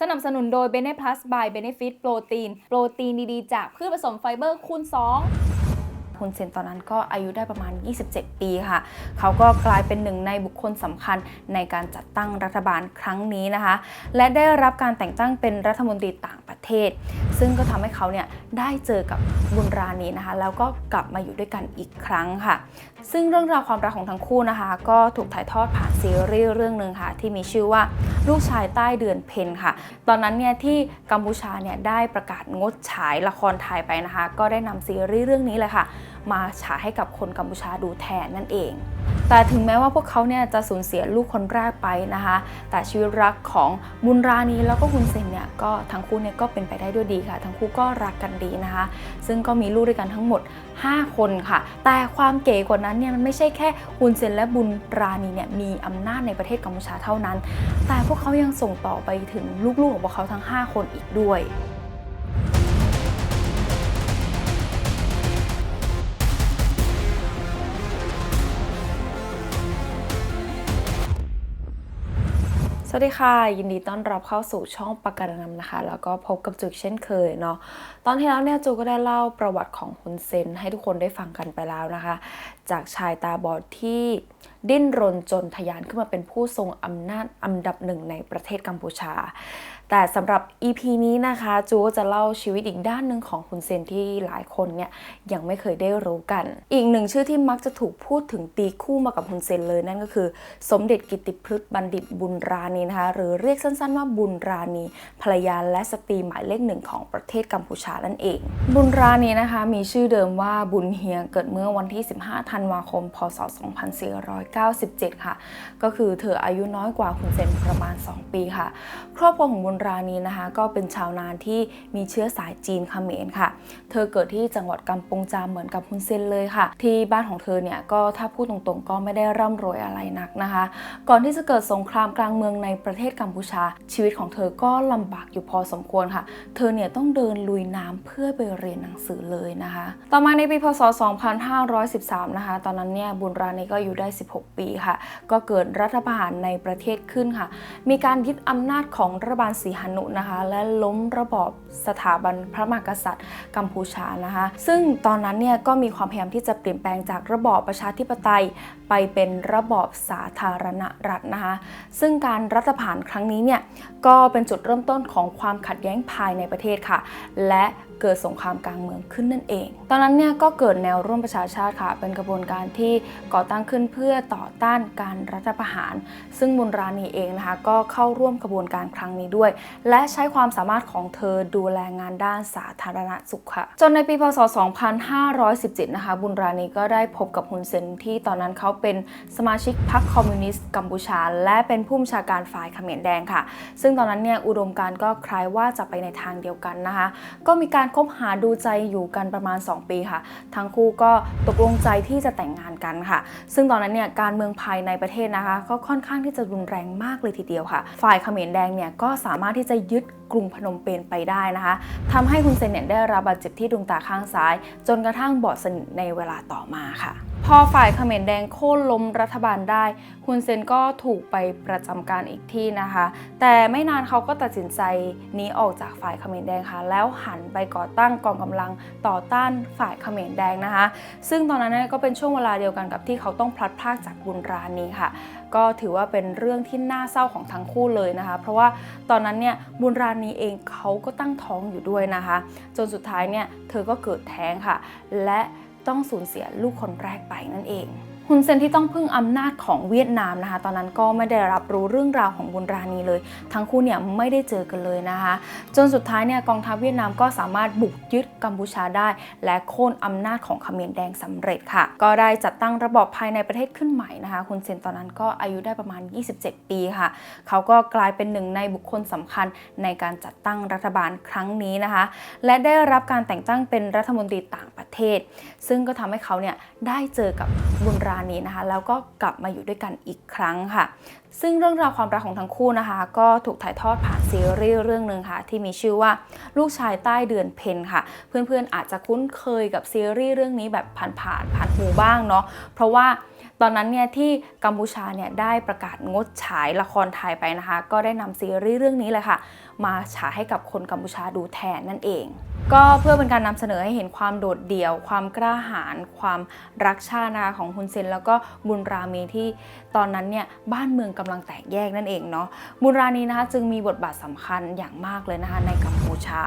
สนับสนุนโดย Bene Plus by Benefit โปรตีน โปรตีนดีๆ จากพืชผสมไฟเบอร์คูณ2 ฮุนเซนตอนนั้นก็อายุได้ประมาณ 27 ปีค่ะ เขาก็กลายเป็นหนึ่งในบุคคลสำคัญในการจัดตั้งรัฐบาลครั้งนี้นะคะ และได้รับการแต่งตั้งเป็นรัฐมนตรีต่างประเทศ ซึ่งก็ทำให้เขาเนี่ยได้เจอกับบุญรานีนะคะ แล้วก็กลับมาอยู่ด้วยกันอีกครั้งค่ะ ซึ่งเรื่องราวความรักของทั้งคู่นะคะ ก็ถูกถ่ายทอดผ่านซีรีส์เรื่องหนึ่งค่ะ ที่มีชื่อว่าลูกชายใต้เดือนเพ็ญค่ะ ตอนนั้นเนี่ยที่กัมพูชาเนี่ยได้ประกาศงดฉายละครไทยไปนะคะ ก็ได้นำซีรีส์เรื่องนี้เลยค่ะ มาฉายให้กับคนกัมพูชาดูแทนนั่นเอง แต่ถึงแม้ว่าพวกเขาเนี่ยจะสูญเสียลูกคนแรกไปนะคะ แต่ชีวิตรักของบุญรานีแล้วก็คุณเซนเนี่ยก็ทั้งคู่เนี่ยก็เป็นไปได้ด้วยดีค่ะ ทั้งคู่ก็รักกันดีนะคะ ซึ่งก็มีลูกด้วยกันทั้งหมด 5 คนค่ะ แต่ความเก๋กว่านั้นเนี่ยมันไม่ใช่แค่ฮุนเซนและบุญรานีเนี่ยมีอำนาจในประเทศกัมพูชาเท่านั้น แต่พวกเขายังส่งต่อไปถึงลูกๆของพวกเขาทั้ง 5 คนอีกด้วย สวัสดีค่ะ ยินดีต้อนรับเข้าสู่ช่องประการนำนะคะ แล้วก็พบกับจุกเช่นเคยเนาะตอนที่แล้วเนี่ยจูก็ได้เล่าประวัติของฮุนเซนให้ทุกคนได้ฟังกันไปแล้วนะคะ จากชายตาบอดที่ดิ้นรนจนทะยานขึ้นมาเป็นผู้ทรงอำนาจอันดับหนึ่งในประเทศกัมพูชา แต่สำหรับ EP นี้นะคะจูจะเล่าชีวิตอีกด้านหนึ่งของฮุนเซนที่หลายคนเนี่ยยังไม่เคยได้รู้กัน อีกหนึ่งชื่อที่มักจะถูกพูดถึงตีคู่มากับฮุนเซนเลยนั่นก็คือ สมเด็จกิติพฤกษ์บัณฑิตบุญรานีนะคะหรือเรียกสั้นๆว่าบุญรานีภรรยาและสตรีหมายเลขหนึ่งของประเทศกัมพูชานั่นเอง บุญรานีนะคะมีชื่อเดิมว่าบุญเฮียงเกิดเมื่อวันที่ 15 ธันวาคม พศ 2497 ค่ะ ก็คือเธออายุน้อยกว่าคุณเซนประมาณ 2 ปีค่ะ ครอบครัวของบุญรานีนะคะ ก็เป็นชาวนานที่มีเชื้อสายจีนเขมรค่ะ เธอเกิดที่จังหวัดกำปงจามเหมือนกับคุณเซนเลยค่ะ ที่บ้านของเธอเนี่ยก็ถ้าพูดตรงๆ ก็ไม่ได้ร่ำรวยอะไรนักนะคะ ก่อนที่จะเกิดสงครามกลางเมืองในประเทศกัมพูชา ชีวิตของเธอก็ลำบากอยู่พอสมควรค่ะ เธอเนี่ยต้องเดินลุยน้ำเพื่อไปเรียนหนังสือเลยนะคะ ต่อมาในปีพศ 2513 นะคะ ตอนนั้นเนี่ยบุญรานีก็อยู่ได้ 16 ปีค่ะ ก็เกิดรัฐประหารในประเทศขึ้นค่ะ มีการยึดอำนาจของรัฐบาลสีีหนุนะคะ และล้มระบอบ สถาบันพระมหากษัตริย์กัมพูชานะคะ ซึ่งตอนนั้นเนี่ยก็มีความพยายามที่จะเปลี่ยนแปลงจากระบอบประชาธิปไตย ไปเป็นระบอบสาธารณรัฐนะคะ ซึ่งการรัฐประหารครั้งนี้เนี่ยก็เป็นจุดเริ่มต้นของความขัดแย้งภายในประเทศค่ะ และเกิดสงครามกลางเมืองขึ้นนั่นเอง ตอนนั้นเนี่ยก็เกิดแนวร่วมประชาชาติค่ะ เป็นกระบวนการที่ก่อตั้งขึ้นเพื่อต่อต้านการรัฐประหาร ซึ่งบุญรานีเองนะคะก็เข้าร่วมกระบวนการครั้งนี้ด้วย และใช้ความสามารถของเธอดูแลงานด้านสาธารณสุขค่ะ จนในปีพศ 2517 นะคะ บุญรานีก็ได้พบกับฮุนเซนที่ตอนนั้นเขาเป็นสมาชิกพรรคคอมมิวนิสต์กัมพูชา และเป็นผู้บัญชาการฝ่ายเขมรแดงค่ะ ซึ่งตอนนั้นเนี่ยอุดมการณ์ก็คล้ายว่าจะไปในทางเดียวกันนะคะ ก็มีการคบหาดูใจอยู่กันประมาณ 2 ปีค่ะ ทั้งคู่ก็ตกลงใจที่จะแต่งงานกันค่ะ ซึ่งตอนนั้นเนี่ยการเมืองภายในประเทศนะคะ ก็ค่อนข้างที่จะรุนแรงมากเลยทีเดียวค่ะ ฝ่ายเขมรแดงเนี่ยก็สามารถที่จะยึดกรุงพนมเปญไปได้นะคะทำให้คุณเซนเนี่ยได้รับบาดเจ็บที่ดวงตาข้างซ้าย จนกระทั่งบอดสนิทในเวลาต่อมาค่ะพอฝ่ายเขมรแดงโค่นล้มรัฐบาลได้ฮุนเซนก็ถูกไปประจำการอีกที่นะคะ แต่ไม่นานเขาก็ตัดสินใจหนีออกจากฝ่ายเขมรแดงค่ะ แล้วหันไปก่อตั้งกองกำลังต่อต้านฝ่ายเขมรแดงนะคะ ซึ่งตอนนั้นก็เป็นช่วงเวลาเดียวกันกับที่เขาต้องพลัดพรากจากบุญรานีค่ะ ก็ถือว่าเป็นเรื่องที่น่าเศร้าของทั้งคู่เลยนะคะ เพราะว่าตอนนั้นเนี่ยบุญรานีเองเขาก็ตั้งท้องอยู่ด้วยนะคะ จนสุดท้ายเนี่ยเธอก็เกิดแท้งค่ะ และ ต้องสูญเสียลูกคนแรกไปนั่นเอง ฮุนเซนที่ต้องพึ่งอำนาจของเวียดนามนะคะ ตอนนั้นก็ไม่ได้รับรู้เรื่องราวของบุญรานีเลย ทั้งคู่เนี่ยไม่ได้เจอกันเลยนะคะ จนสุดท้ายเนี่ยกองทัพเวียดนามก็สามารถบุกยึดกัมพูชาได้ และโค่นอำนาจของเขมรแดงสำเร็จค่ะ ก็ได้จัดตั้งระบอบภายในประเทศขึ้นใหม่นะคะฮุนเซนตอนนั้นก็อายุได้ประมาณ 27 ปีค่ะ เขาก็กลายเป็นหนึ่งในบุคคลสำคัญในการจัดตั้งรัฐบาลครั้งนี้นะคะ และได้รับการแต่งตั้งเป็นรัฐมนตรีต่างประเทศ ซึ่งก็ทำให้เขาเนี่ยได้เจอกับบุญรานีนะคะ แล้วก็กลับมาอยู่ด้วยกันอีกครั้งค่ะ ซึ่งเรื่องราวความรักของทั้งคู่นะคะ ก็ถูกถ่ายทอดผ่านซีรีส์เรื่องหนึ่งค่ะ ที่มีชื่อว่าลูกชายใต้เดือนเพ็ญค่ะ เพื่อนๆอาจจะคุ้นเคยกับซีรีส์เรื่องนี้แบบผ่านๆผ่านหูบ้างเนาะเพราะว่าตอนนั้นเนี่ยที่กัมพูชาเนี่ยได้ประกาศงดฉายละครไทยไปนะคะ ก็ได้นำซีรีส์เรื่องนี้เลยค่ะ มาฉายให้กับคนกัมพูชาดูแทนนั่นเอง ก็เพื่อเป็นการนำเสนอให้เห็นความโดดเดี่ยว ความกล้าหาญความรักชาตินะคะของฮุนเซน แล้วก็บุญรามีที่ตอนนั้นเนี่ยบ้านเมืองกำลังแตกแยกนั่นเองเนาะบุญรานีนะคะจึงมีบทบาทสำคัญอย่างมากเลยนะคะในกัมพูชา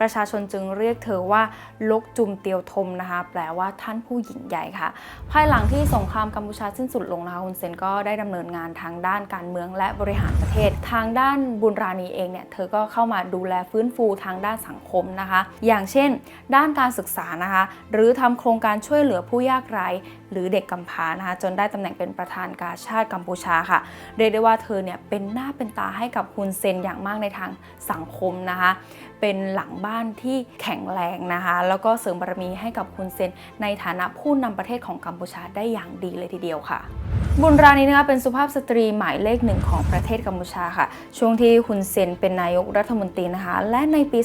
ประชาชนจึงเรียกเธอว่าลกจุมเตียวทมนะคะแปลว่าท่านผู้หญิงใหญ่ค่ะ ภายหลังที่สงครามกัมพูชาสิ้นสุดลงนะคะฮุนเซนก็ได้ดำเนินงานทางด้านการเมืองและบริหารประเทศ ทางด้านบุญรานีเองเนี่ยเธอก็เข้ามาดูแลฟื้นฟูทางด้านสังคมนะคะ อย่างเช่น ด้านการศึกษานะคะ หรือทำโครงการช่วยเหลือผู้ยากไร้ หรือเด็กกำพร้านะคะจนได้ตำแหน่งเป็นประธานกาชาติกัมพูชาค่ะ เรียกได้ว่าเธอเนี่ยเป็นหน้าเป็นตาให้กับฮุนเซนอย่างมากในทางสังคมนะคะ เป็นหลังบ้านที่แข็งแรงนะคะ แล้วก็เสริมบารมีให้กับฮุนเซน ในฐานะผู้นำประเทศของกัมพูชาได้อย่างดีเลยทีเดียวค่ะบุญรานี้นะคะเป็นสุภาพสตรีหมายเลขหนึ่งของประเทศกัมพูชาค่ะ ช่วงที่ฮุนเซนเป็นนายกรัฐมนตรีนะคะ และในปี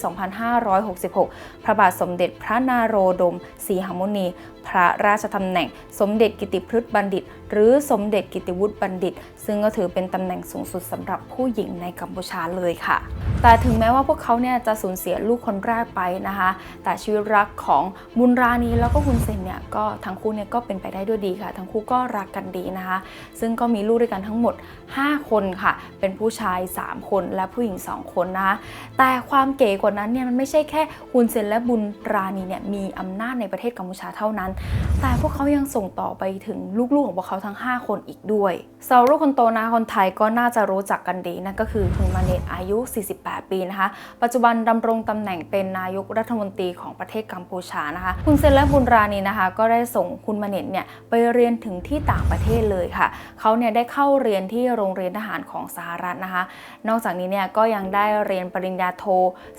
2566 พระบาทสมเด็จพระนาโรดมศรีหมุนี พระราชตำแหน่งสมเด็จกิติพฤกษ์บัณฑิต หรือสมเด็จกิติวุฒิบัณฑิต ซึ่งก็ถือเป็นตำแหน่งสูงสุดสำหรับผู้หญิงในกัมพูชาเลยค่ะ แต่ถึงแม้ว่าพวกเขาเนี่ยจะสูญเสียลูกคนแรกไปนะคะ แต่ชีวิตรักของบุญรานีแล้วก็ฮุนเซนเนี่ยก็ทั้งคู่เนี่ยก็เป็นไปได้ด้วยดีค่ะ ทั้งคู่ก็รักกันดีนะคะ ซึ่งก็มีลูกด้วยกันทั้งหมด 5 คนค่ะ เป็นผู้ชาย 3 คนและผู้หญิง 2 คนนะคะแต่ความเก๋กว่านั้นเนี่ยมันไม่ใช่แค่ฮุนเซนและบุญรานีเนี่ยมีอำนาจในประเทศกัมพูชาเท่านั้น แต่พวกเขายังส่งต่อไปถึงลูกๆของพวกเขาทั้ง 5 คนอีกด้วยสาวลูกคนโตนะคนไทยก็น่าจะรู้จักกันดีนั่นก็คือคุณมาเนตอายุ 48 ปีนะคะ ปัจจุบันดำรงตำแหน่งเป็นนายกรัฐมนตรีของประเทศกัมพูชานะคะ คุณเซนและบุญรานีนะคะ ก็ได้ส่งคุณมาเนตเนี่ยไปเรียนถึงที่ต่างประเทศเลยค่ะ เขาเนี่ยได้เข้าเรียนที่โรงเรียนทหารของสหรัฐนะคะ นอกจากนี้เนี่ยก็ยังได้เรียนปริญญาโท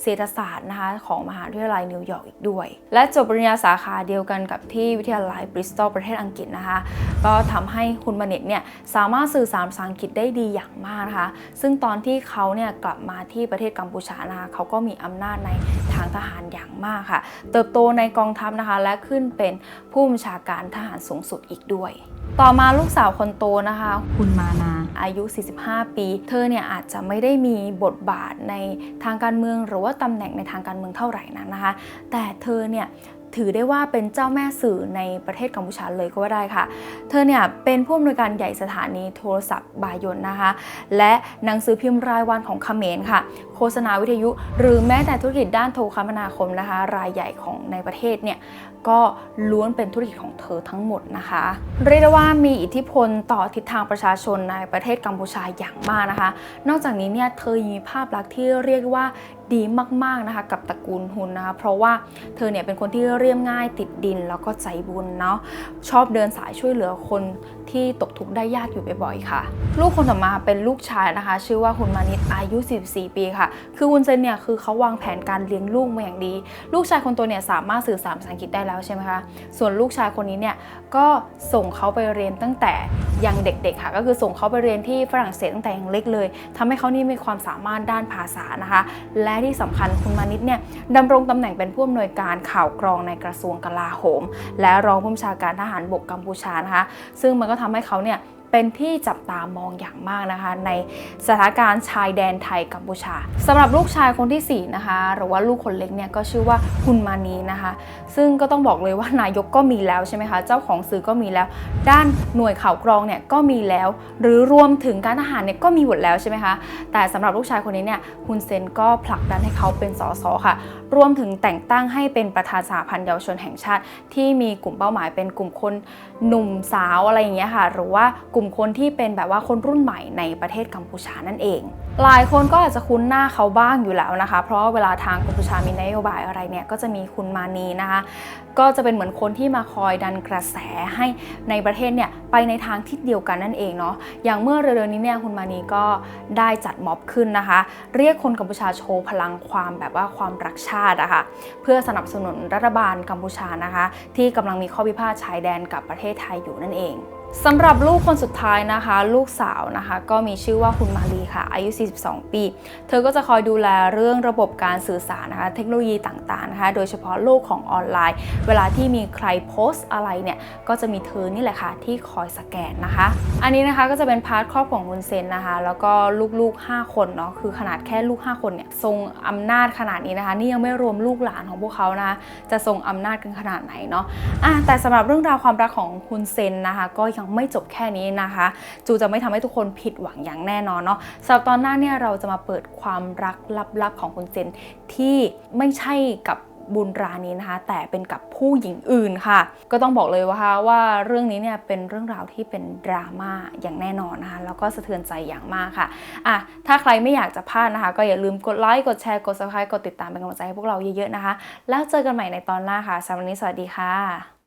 เศรษฐศาสตร์นะคะของมหาวิทยาลัยนิวยอร์กอีกด้วย และจบปริญญาสาขาเดียวกันกับที่วิทยาลัยบริสตอลประเทศอังกฤษนะคะ ก็ทำให้คุณมาเนตเนี่ยสามารถสื่อสารภาษาอังกฤษได้ดีอย่างมากนะคะ ซึ่งตอนที่เขาเนี่ยกลับมาที่ประเทศกัมพูชานะคะเขาก็มีอำนาจในทางทหารอย่างมากค่ะ เติบโตในกองทัพนะคะ และขึ้นเป็นผู้บัญชาการทหารสูงสุดอีกด้วย ต่อมาลูกสาวคนโตนะคะ คุณมานาอายุ 45 ปี เธอเนี่ยอาจจะไม่ได้มีบทบาทในทางการเมือง หรือว่าตำแหน่งในทางการเมืองเท่าไหร่นันนะคะ แต่เธอเนี่ย ถือได้ว่าเป็นเจ้าแม่สื่อในประเทศกัมพูชาเลยก็ว่าได้ค่ะ เธอเนี่ยเป็นผู้อำนวยการใหญ่สถานีโทรศัพท์บายนนะคะ และหนังสือพิมพ์รายวันของเขมรค่ะ โฆษณาวิทยุ หรือแม้แต่ธุรกิจด้านโทรคมนาคมนะคะ รายใหญ่ของในประเทศเนี่ยก็ล้วนเป็นธุรกิจของเธอทั้งหมดนะคะ เรียกได้ว่ามีอิทธิพลต่อทิศทางประชาชนในประเทศกัมพูชาอย่างมากนะคะ นอกจากนี้เนี่ยเธอยังมีภาพลักษณ์ที่เรียกว่าดีมากๆนะคะกับตระกูลฮุนนะคะเพราะว่าเธอเนี่ยเป็นคนที่เรียบง่ายติดดินแล้วก็ใจบุญเนาะชอบเดินสายช่วยเหลือคนที่ตกทุกข์ได้ยากอยู่บ่อยๆค่ะ ลูกคนต่อมาเป็นลูกชายนะคะ ชื่อว่าฮุนมานิตอายุ 14 ปีค่ะคือฮุนเซนเนี่ยคือเขาวางแผนการเลี้ยงลูกมาอย่างดี ลูกชายคนโตเนี่ยสามารถสื่อสารภาษาอังกฤษได้แล้วใช่ไหมคะ ส่วนลูกชายคนนี้เนี่ยก็ส่งเขาไปเรียนตั้งแต่ยังเด็กๆค่ะ ก็คือส่งเขาไปเรียนที่ฝรั่งเศสตั้งแต่ยังเล็กเลยทำให้เขานี่มีความสามารถด้านภาษานะคะ และที่สำคัญคุณมานิตเนี่ยดำรงตำแหน่งเป็นผู้อำนวยการข่าวกรองในกระทรวงกลาโหม และรองผู้บัญชาการทหารบกกัมพูชานะคะ ซึ่งมันก็ทำให้เขาเนี่ย เป็นที่จับตามองอย่างมากนะคะ ในสถานการณ์ชายแดนไทยกัมพูชาสำหรับลูกชายคนที่ 4 นะคะ หรือว่าลูกคนเล็กเนี่ยก็ชื่อว่าฮุนมานีนะคะ ซึ่งก็ต้องบอกเลยว่านายกก็มีแล้วใช่ไหมคะ เจ้าของสื่อก็มีแล้ว ด้านหน่วยข่าวกรองเนี่ยก็มีแล้ว หรือรวมถึงการทหารเนี่ยก็มีหมดแล้วใช่ไหมคะแต่สำหรับลูกชายคนนี้เนี่ยฮุนเซนก็ผลักดันให้เขาเป็นสสค่ะ รวมถึงแต่งตั้งให้เป็นประธานสหพันธ์เยาวชนแห่งชาติ ที่มีกลุ่มเป้าหมายเป็นกลุ่มคนหนุ่มสาวอะไรอย่างเงี้ยค่ะ หรือว่ากลุ่มุ่มคนที่เป็นแบบว่าคนรุ่นใหม่ในประเทศกัมพูชานั่นเอง หลายคนก็อาจจะคุ้นหน้าเขาบ้างอยู่แล้วนะคะ เพราะเวลาทางกัมพูชามีนโยบายอะไรเนี่ยก็จะมีคุณมานีนะคะ ก็จะเป็นเหมือนคนที่มาคอยดันกระแสให้ในประเทศเนี่ยไปในทางทิศเดียวกันนั่นเองเนาะอย่างเมื่อเร็วๆนี้เนี่ยคุณมานีก็ได้จัดม็อบขึ้นนะคะ เรียกคนกัมพูชาโชว์พลังความแบบว่าความรักชาติอะค่ะเพื่อสนับสนุนรัฐบาลกัมพูชานะคะ ที่กำลังมีข้อพิพาทชายแดนกับประเทศไทยอยู่นั่นเอง สำหรับลูกคนสุดท้ายนะคะ ลูกสาวนะคะ ก็มีชื่อว่าคุณมาลีค่ะ อายุ 42 ปี เธอก็จะคอยดูแลเรื่องระบบการสื่อสารนะคะ เทคโนโลยีต่างๆนะคะ โดยเฉพาะโลกของออนไลน์ เวลาที่มีใครโพสต์อะไรเนี่ย ก็จะมีเธอนี่แหละค่ะ ที่คอยสแกนนะคะ อันนี้นะคะก็จะเป็นพาร์ทครอบของคุณเซนนะคะ แล้วก็ลูกๆ 5 คนเนาะคือขนาดแค่ลูก 5 คนเนี่ยทรงอำนาจขนาดนี้นะคะ นี่ยังไม่รวมลูกหลานของพวกเขานะคะจะทรงอำนาจกันขนาดไหนเนาะอะแต่สำหรับเรื่องราวความรักของคุณเซนนะคะก็ยังไม่จบแค่นี้นะคะ จูจะไม่ทำให้ทุกคนผิดหวังอย่างแน่นอนเนาะสำหรับตอนหน้าเนี่ยเราจะมาเปิดความรักลับๆของคุณเซนที่ไม่ใช่กับบุญรานี้นะคะ แต่เป็นกับผู้หญิงอื่นค่ะ ก็ต้องบอกเลยว่าว่าเรื่องนี้เนี่ยเป็นเรื่องราวที่เป็นดราม่าอย่างแน่นอนนะคะ แล้วก็สะเทือนใจอย่างมากค่ะอะ ถ้าใครไม่อยากจะพลาดนะคะ ก็อย่าลืมกดไลค์กดแชร์กด subscribe กดติดตามเป็นกำลังใจให้พวกเราเยอะๆนะคะ แล้วเจอกันใหม่ในตอนหน้าค่ะสำหรับวันนี้สวัสดีค่ะ